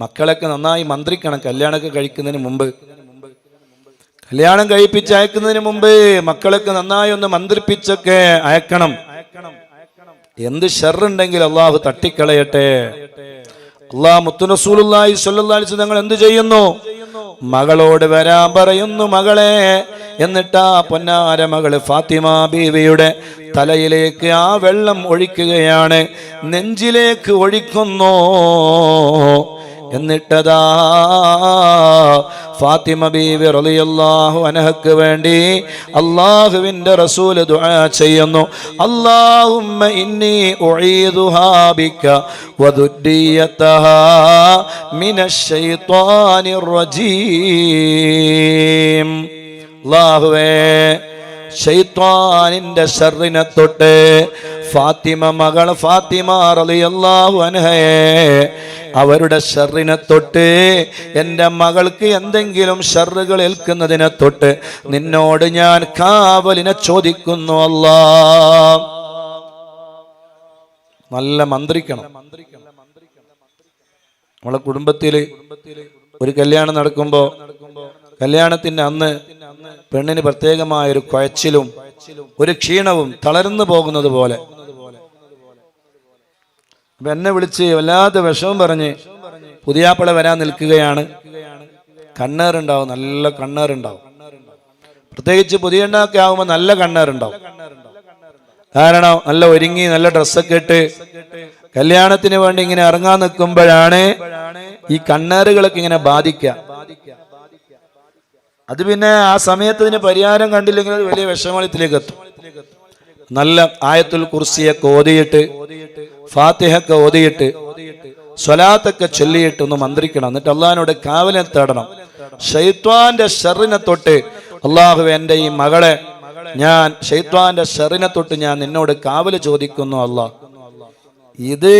മക്കളൊക്കെ നന്നായി മന്ത്രിക്കണം. കല്യാണമൊക്കെ കഴിക്കുന്നതിന് മുമ്പ്. കല്യാണം കഴിപ്പിച്ച് അയക്കുന്നതിന് മുമ്പ് മക്കളൊക്കെ നന്നായി ഒന്ന് മന്ത്രിപ്പിച്ചൊക്കെ അയക്കണം. എന്ത് ഷെറുണ്ടെങ്കിൽ അള്ളാഹു തട്ടിക്കളയട്ടെ. അള്ളാഹ് മുത്തുനസൂലുള്ളാഹി സ്വല്ലാഴ്ച തങ്ങൾ എന്ത് ചെയ്യുന്നു? മകളോട് വരാൻ പറയുന്നു മകളെ. എന്നിട്ടാ പൊന്നാര മകൾ ഫാത്തിമ ബീവിയുടെ തലയിലേക്ക് ആ വെള്ളം ഒഴിക്കുകയാണ്. നെഞ്ചിലേക്ക് ഒഴിക്കുന്നു. എന്നിട്ടതാ ഫാത്തിമ ബീവി റളിയല്ലാഹു അൻഹക്ക് വേണ്ടി അല്ലാഹുവിന്റെ റസൂൽ ദുആ ചെയ്യുന്നു. അല്ലാഹുമ്മ ഇന്നി ഉഈദുഹാ ബിക വദുദ്ദിയതഹാ മിനശ്ശൈത്വാനിർ റജീം. അല്ലാഹുവേ ഷെയ്ത്വാനിന്റെ ഷർറിനെ തൊട്ട് ഫാത്തിമ മകൾ ഫാത്തിമ റളിയല്ലാഹു അൻഹയെ അവരുടെ ഷർറിനെ തൊട്ട് എന്റെ മകൾക്ക് എന്തെങ്കിലും ഷർറുകൾ ഏൽക്കുന്നതിനെ തൊട്ട് നിന്നോട് ഞാൻ കാവലിനെ ചോദിക്കുന്നു അല്ലാ. നല്ല മന്ത്രിക്കണം. നമ്മളെ കുടുംബത്തിൽ ഒരു കല്യാണം നടക്കുമ്പോ കല്യാണത്തിന്റെ അന്ന് പെണ്ണിന് പ്രത്യേകമായ ഒരു കുഴച്ചിലും ഒരു ക്ഷീണവും തളർന്നു പോകുന്നത് പോലെ. എന്നെ വിളിച്ച് വല്ലാത്ത വിഷമം പറഞ്ഞ് പുതിയാപ്പിള വരാൻ നിൽക്കുകയാണ്. കണ്ണേറുണ്ടാവും നല്ല കണ്ണേറുണ്ടാവും. പ്രത്യേകിച്ച് പുതിയ എണ്ണൊക്കെ ആകുമ്പോൾ നല്ല കണ്ണേറുണ്ടാവും. കാരണം നല്ല ഒരുങ്ങി നല്ല ഡ്രസ്സൊക്കെ ഇട്ട് കല്യാണത്തിന് വേണ്ടി ഇങ്ങനെ ഇറങ്ങാൻ നിൽക്കുമ്പോഴാണ് ഈ കണ്ണേറുകളൊക്കെ ഇങ്ങനെ ബാധിക്കുക. അത് പിന്നെ ആ സമയത്ത് ഇതിന് പരിഹാരം കണ്ടില്ലെങ്കിൽ അത് വലിയ വിഷമത്തിലേക്ക് എത്തും നല്ല ആയത്തുൽ കുർസിയൊക്കെ ഓതിയിട്ട് ഫാത്തിഹൊക്കെ ഓതിയിട്ട് സ്വലാത്തൊക്കെ ചൊല്ലിയിട്ട് ഒന്ന് മന്ത്രിക്കണം. എന്നിട്ട് അള്ളഹാനോട് കാവലെ തേടണം. ഷെയ്ത്വാന്റെ ഷെറിനെ തൊട്ട് അള്ളാഹു എന്റെ ഈ മകളെ ഞാൻ ഷെയ്ത്വാന്റെ ഷെറിനെ തൊട്ട് ഞാൻ നിന്നോട് കാവൽ ചോദിക്കുന്നു അള്ളാഹ്. ഇത്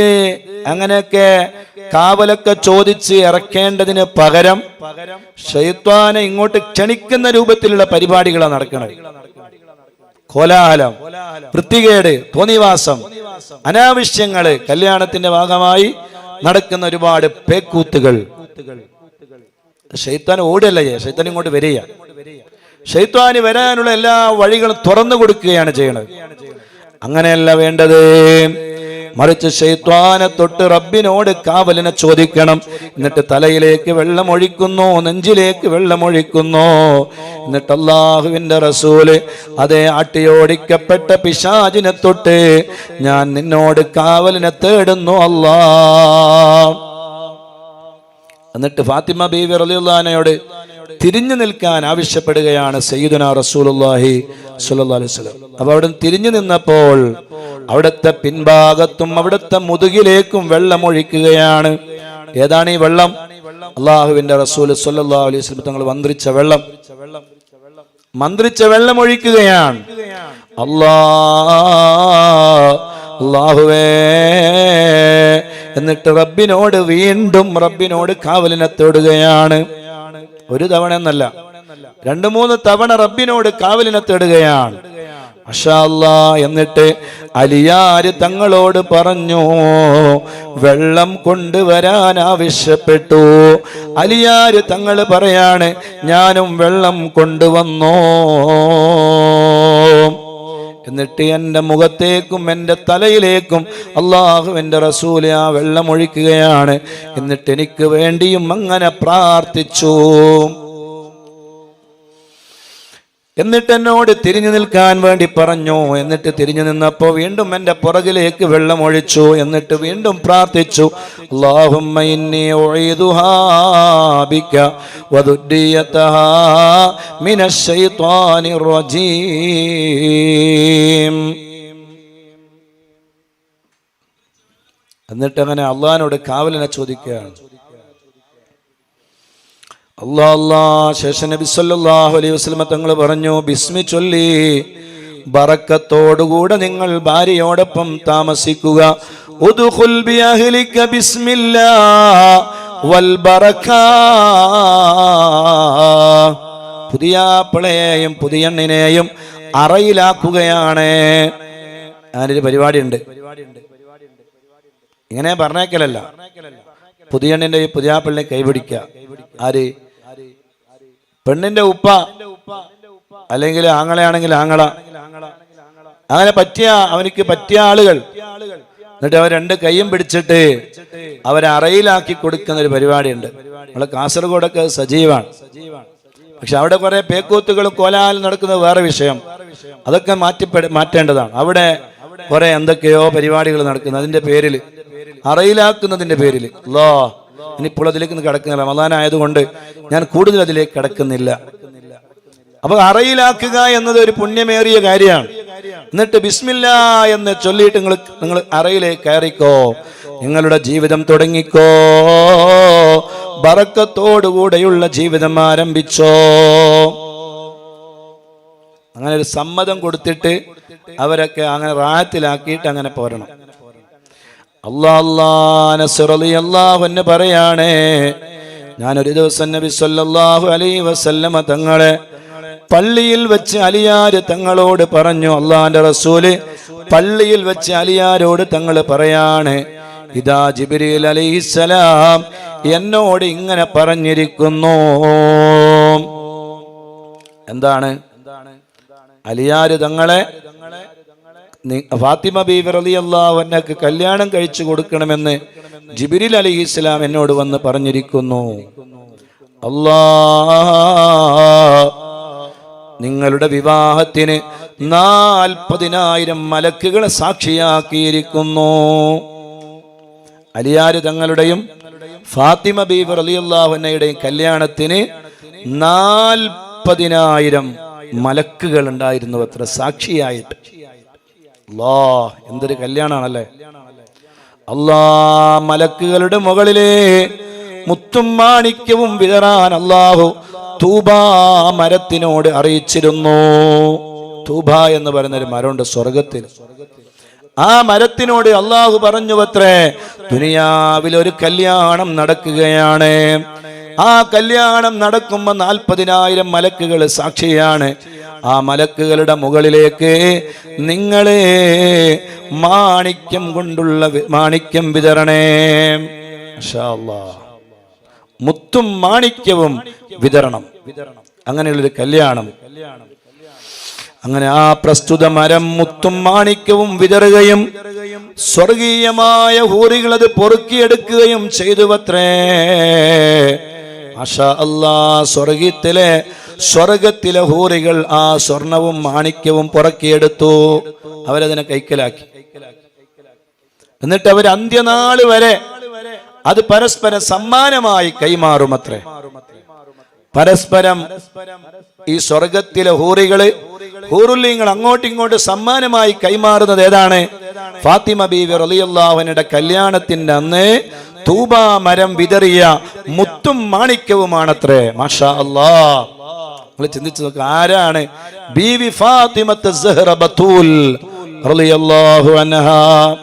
അങ്ങനെയൊക്കെ കാവലൊക്കെ ചോദിച്ച് ഇറക്കേണ്ടതിന് പകരം ഷെയ്ത്വാനെ ഇങ്ങോട്ട് ക്ഷണിക്കുന്ന രൂപത്തിലുള്ള പരിപാടികളാണ് നടക്കുന്നത്. കോലാഹലം വൃത്തികേട് തോന്നിവാസം അനാവശ്യങ്ങൾ കല്യാണത്തിന്റെ ഭാഗമായി നടക്കുന്ന ഒരുപാട് പേക്കൂത്തുകൾ. ഷെയ്ത്താൻ ഓടല്ല ഷെയ്ത്താൻ ഇങ്ങോട്ട് വരിക. ഷെയ്ത്താന് വരാനുള്ള എല്ലാ വഴികളും തുറന്നു കൊടുക്കുകയാണ് ചെയ്യുന്നത്. അങ്ങനെയല്ല വേണ്ടത്. മറിച്ച് ഷെയ്ത്വാനെ തൊട്ട് റബ്ബിനോട് കാവലിനെ ചോദിക്കണം. എന്നിട്ട് തലയിലേക്ക് വെള്ളമൊഴിക്കുന്നു നെഞ്ചിലേക്ക് വെള്ളമൊഴിക്കുന്നു. എന്നിട്ട് അള്ളാഹുവിന്റെ റസൂൽ അതേ ആട്ടിയോടിക്കപ്പെട്ട പിശാചിനെ തൊട്ട് ഞാൻ നിന്നോട് കാവലിനെ തേടുന്നു അല്ലാ. എന്നിട്ട് ഫാത്തിമ ബീവി റലിയുള്ളഹാനയോട് തിരിഞ്ഞു നിൽക്കാൻ ആവശ്യപ്പെടുകയാണ് സയ്യിദുന റസൂലുള്ളാഹി സ്വല്ലല്ലാഹു അലൈഹി വസല്ലം. അപ്പോൾ അവിടെ തിരിഞ്ഞു നിന്നപ്പോൾ അവിടുത്തെ പിൻഭാഗത്തും അവിടുത്തെ മുതുകിലേക്കും വെള്ളമൊഴിക്കുകയാണ് ഏതാണ് ഈ വെള്ളം? അള്ളാഹുവിന്റെ റസൂൽ സ്വല്ലല്ലാഹു അലൈഹി വസല്ലം തങ്ങൾ മന്ത്രിച്ച വെള്ളം. മന്ത്രിച്ച വെള്ളം ഒഴിക്കുകയാണ്. അള്ളാഹുവേ എന്നിട്ട് റബ്ബിനോട് വീണ്ടും റബ്ബിനോട് കാവലിനെ തേടുകയാണ്. ഒരു തവണ എന്നല്ല. രണ്ടു മൂന്ന് തവണ റബ്ബിനോട് കാവലിനെ തേടുകയാണ്. എന്നിട്ട് അലിയാര് തങ്ങളോട് പറഞ്ഞു വെള്ളം കൊണ്ടുവരാൻ ആവശ്യപ്പെട്ടു. അലിയാര് തങ്ങൾ പറയാണ് ഞാനും വെള്ളം കൊണ്ടുവന്നോ. എന്നിട്ട് എന്റെ മുഖത്തേക്കും എന്റെ തലയിലേക്കും അള്ളാഹു എന്റെ റസൂലെ ആ വെള്ളമൊഴിക്കുകയാണ് എന്നിട്ട് എനിക്ക് വേണ്ടിയും അങ്ങനെ പ്രാർത്ഥിച്ചു. എന്നിട്ട് എന്നോട് തിരിഞ്ഞു നിൽക്കാൻ വേണ്ടി പറഞ്ഞു. എന്നിട്ട് തിരിഞ്ഞു നിന്നപ്പോൾ വീണ്ടും എന്റെ പുറകിലേക്ക് വെള്ളം ഒഴിച്ചു. എന്നിട്ട് വീണ്ടും പ്രാർത്ഥിച്ചു. എന്നിട്ട് അങ്ങനെ അള്ളഹാനോട് കാവലിനെ ചോദിക്കുകയാണ്. അല്ലാ അല്ലാ. ശേഷം നബി അലൈഹി വസല്ലമ തങ്ങൾ പറഞ്ഞു ബിസ്മി ചൊല്ലി. ബറക്കത്തോടുകൂടെ നിങ്ങൾ ഭാര്യയോടൊപ്പം താമസിക്കുക. പുതിയ പിളയെയും പുതിയ എണ്ണിനെയും അറയിലാക്കുകയാണ്. ഞാനൊരു പരിപാടിയുണ്ട്. ഇങ്ങനെ പറഞ്ഞേക്കലല്ല. പുതിയ എണ്ണിന്റെ പുതിയ പിള്ളിനെ കൈപിടിക്കുക. ആര്? പെണ്ണിന്റെ ഉപ്പ അല്ലെങ്കിൽ ആങ്ങളെയാണെങ്കിൽ ആങ്ങള. അങ്ങനെ പറ്റിയ അവനിക്ക് പറ്റിയ ആളുകൾ. എന്നിട്ട് അവർ രണ്ട് കൈയും പിടിച്ചിട്ട് അവരെ അറയിലാക്കി കൊടുക്കുന്ന ഒരു പരിപാടിയുണ്ട്. നമ്മളെ കാസർഗോഡൊക്കെ സജീവാണ്. പക്ഷെ അവിടെ കുറെ പേക്കൂത്തുകളും കോലാലും നടക്കുന്നത് വേറെ വിഷയം. അതൊക്കെ മാറ്റിപ്പെ മാറ്റേണ്ടതാണ്. അവിടെ കുറെ എന്തൊക്കെയോ പരിപാടികൾ നടക്കുന്നു. അതിന്റെ പേരിൽ അറയിലാക്കുന്നതിന്റെ പേരിൽ അല്ലോ ഇനിയിപ്പോൾ അതിലേക്ക് കിടക്കുന്ന കിടക്കുന്നില്ല. റമദാനായതുകൊണ്ട് ഞാൻ കൂടുതൽ അതിലേക്ക് കിടക്കുന്നില്ല. അപ്പൊ അറയിലാക്കുക എന്നത് ഒരു പുണ്യമേറിയ കാര്യമാണ്. എന്നിട്ട് ബിസ്മില്ല എന്ന് ചൊല്ലിയിട്ട് നിങ്ങൾ നിങ്ങൾ അറയിലേക്ക് കയറിക്കോ. നിങ്ങളുടെ ജീവിതം തുടങ്ങിക്കോ. ബറക്കത്തോടുകൂടെയുള്ള ജീവിതം ആരംഭിച്ചോ. അങ്ങനെ ഒരു സമ്മതം കൊടുത്തിട്ട് അവരൊക്കെ അങ്ങനെ റായത്തിലാക്കിയിട്ട് അങ്ങനെ പോരണം. അല്ലാഹുവിന് പറയാണേ ഞാനൊരു ദിവസം നബി സല്ലല്ലാഹു അലൈഹി വസല്ലമ തങ്ങളെ പള്ളിയിൽ വെച്ച് അലിയാര് തങ്ങളോട് പറഞ്ഞു അള്ളാന്റെ റസൂൽ പള്ളിയിൽ വെച്ച് അലിയാരോട് തങ്ങൾ പറയാണ് ഇതാ ജിബിരിൽ അലൈഹിസ്സലാം എന്നോട് ഇങ്ങനെ പറഞ്ഞിരിക്കുന്നു. എന്താണ്? അലിയാര് തങ്ങളെ ഫാത്തിമ ബീവി റളിയല്ലാഹു കല്യാണം കഴിച്ചു കൊടുക്കണമെന്ന് ജിബിരിൽ അലി ഇസ്ലാം എന്നോട് വന്ന് പറഞ്ഞിരിക്കുന്നു. അല്ലാ നിങ്ങളുടെ വിവാഹത്തിന് നാൽപ്പതിനായിരം മലക്കുകളെ സാക്ഷിയാക്കിയിരിക്കുന്നു. അലിയാര് തങ്ങളുടെയും ഫാത്തിമ ബീവി അള്ളാഹുനയുടെയും കല്യാണത്തിന് നാൽപ്പതിനായിരം മലക്കുകൾ ഉണ്ടായിരുന്നു അത്ര സാക്ഷിയായിട്ട്. അല്ലാ എന്തൊരു കല്യാണാണല്ലേ? അല്ലാ മലക്കുകളുടെ മുകളിലെ മുത്തും മാണിക്യവും വിതറാൻ അല്ലാഹു തൂബാ മരത്തിനോട് അറിയിച്ചിരുന്നു. തൂബ എന്ന് പറയുന്ന ഒരു മരമുണ്ട് സ്വർഗത്തിൽ ആ മരത്തിനോട് അള്ളാഹു പറഞ്ഞു അത്രേ ദുനിയാവിൽ ഒരു കല്യാണം നടക്കുകയാണ്. ആ കല്യാണം നടക്കുമ്പോൾ നാൽപ്പതിനായിരം മലക്കുകൾ സാക്ഷിയാണ്. ആ മലക്കുകളുടെ മുകളിലേക്ക് നിങ്ങളെ മാണിക്യം കൊണ്ടുള്ള മാണിക്യം വിതരണേ. മുത്തും മാണിക്യവും വിതരണം. അങ്ങനെയുള്ളൊരു കല്യാണം. അങ്ങനെ ആ പ്രസ്തുത മരം മുത്തും മാണിക്യവും വിതറുകയും സ്വർഗീയമായ ഹൂറികൾ അത് പൊറുക്കിയെടുക്കുകയും ചെയ്തു അത്രേ അഷ അല്ലാ സ്വർഗത്തിലെ സ്വർഗത്തിലെ ഹൂറികൾ ആ സ്വർണവും മാണിക്യവും പുറക്കിയെടുത്തു. അവരതിനെ കൈക്കലാക്കി. എന്നിട്ട് അവർ അന്ത്യനാൾ വരെ അത് പരസ്പരം സമ്മാനമായി കൈമാറുമത്രേ. പരസ്പരം ഈ സ്വർഗത്തിലെ ഹൂറികൾ ഹൂറുല്ലിങ്ങൾ അങ്ങോട്ടും ഇങ്ങോട്ടും സമ്മാനമായി കൈമാറുന്നത് ഏതാണ്? ഫാത്തിമ ബീവി റളിയല്ലാഹുവിനുടെ കല്യാണത്തിന്റെ അന്ന് തൂബ മരം വിതറിയ മുത്തും മാണിക്യവുമാണത്രേ. മാഷാ അല്ലാ നിങ്ങൾ ചിന്തിച്ചു നോക്കുക ആരാണ്? ബീവി ഫാത്തിമത്ത് സഹ്റ ബത്തൂൽ റളിയല്ലാഹു അൻഹാ.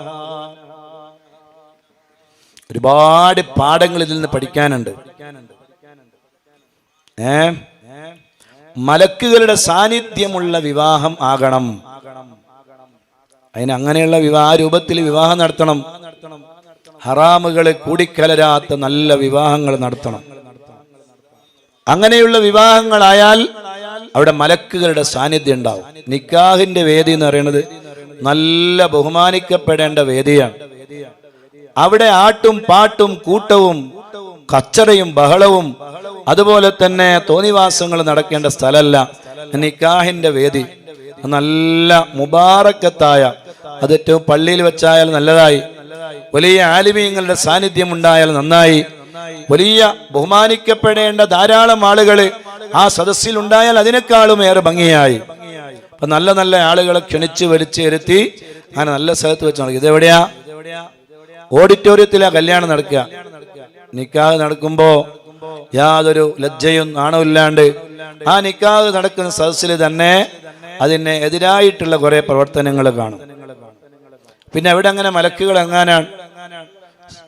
ഒരുപാട് പാഠങ്ങൾ ഇതിൽ നിന്ന് പഠിക്കാനുണ്ട്. ഏ? മലക്കുകളുടെ സാന്നിധ്യമുള്ള വിവാഹം ആകണം. അതിന് അങ്ങനെയുള്ള വിവാഹ രൂപത്തിൽ വിവാഹം നടത്തണം. ഹറാമുകളെ കൂടിക്കലരാത്ത നല്ല വിവാഹങ്ങൾ നടത്തണം. അങ്ങനെയുള്ള വിവാഹങ്ങളായാൽ അവിടെ മലക്കുകളുടെ സാന്നിധ്യം ഉണ്ടാവും. നിക്കാഹിന്റെ വേദി എന്ന് പറയുന്നത് നല്ല ബഹുമാനിക്കപ്പെടേണ്ട വേദിയാണ്. അവിടെ ആട്ടും പാട്ടും കൂട്ടവും കച്ചറയും ബഹളവും അതുപോലെ തന്നെ തോന്നിവാസങ്ങൾ നടക്കേണ്ട സ്ഥലമല്ല. നിക്കാഹിന്റെ വേദി. നല്ല മുബാറക്കത്തായ അത് ഏറ്റവും പള്ളിയിൽ വെച്ചായാൽ നല്ലതായി. വലിയ ആലിമീങ്ങളുടെ സാന്നിധ്യം ഉണ്ടായാൽ നന്നായി. വലിയ ബഹുമാനിക്കപ്പെടേണ്ട ധാരാളം ആളുകൾ ആ സദസ്സിൽ ഉണ്ടായാൽ അതിനേക്കാളും ഏറെ ഭംഗിയായി. അപ്പൊ നല്ല നല്ല ആളുകളെ ക്ഷണിച്ച് വലിച്ചു ഇരുത്തി അങ്ങനെ നല്ല സ്ഥലത്ത് വെച്ച് നടക്കും ഇതെവിടെയാ? ഓഡിറ്റോറിയത്തിലാ കല്യാണം നടക്കുക. നിക്കാഹ് നടക്കുമ്പോ യാതൊരു ലജ്ജയും നാണമില്ലാണ്ട് ആ നിക്കാഹ് നടക്കുന്ന സദസ്സിൽ തന്നെ അതിന് എതിരായിട്ടുള്ള കുറെ പ്രവർത്തനങ്ങൾ കാണും. പിന്നെ അവിടെ അങ്ങനെ മലക്കുകൾ എങ്ങാനാണ്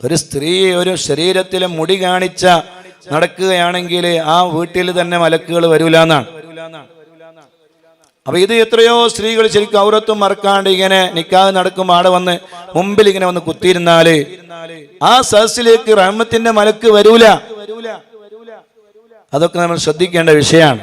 ഒരു സ്ത്രീ ഒരു ശരീരത്തിൽ മുടി കാണിച്ച നടക്കുകയാണെങ്കിൽ ആ വീട്ടിൽ തന്നെ മലക്കുകൾ വരൂല എന്നാണ് അപ്പൊ ഇത് എത്രയോ സ്ത്രീകൾ ശരിക്കും ഔറത്തും മറക്കാണ്ട് ഇങ്ങനെ നിക്കാഹ് നടക്കുമ്പോൾ ആടെ വന്ന് മുമ്പിൽ ഇങ്ങനെ വന്ന് കുത്തിയിരുന്നാൽ ആ സദസ്സിലേക്ക് റഹ്മത്തിന്റെ മലക്ക് വരൂല. അതൊക്കെ നമ്മൾ ശ്രദ്ധിക്കേണ്ട വിഷയമാണ്.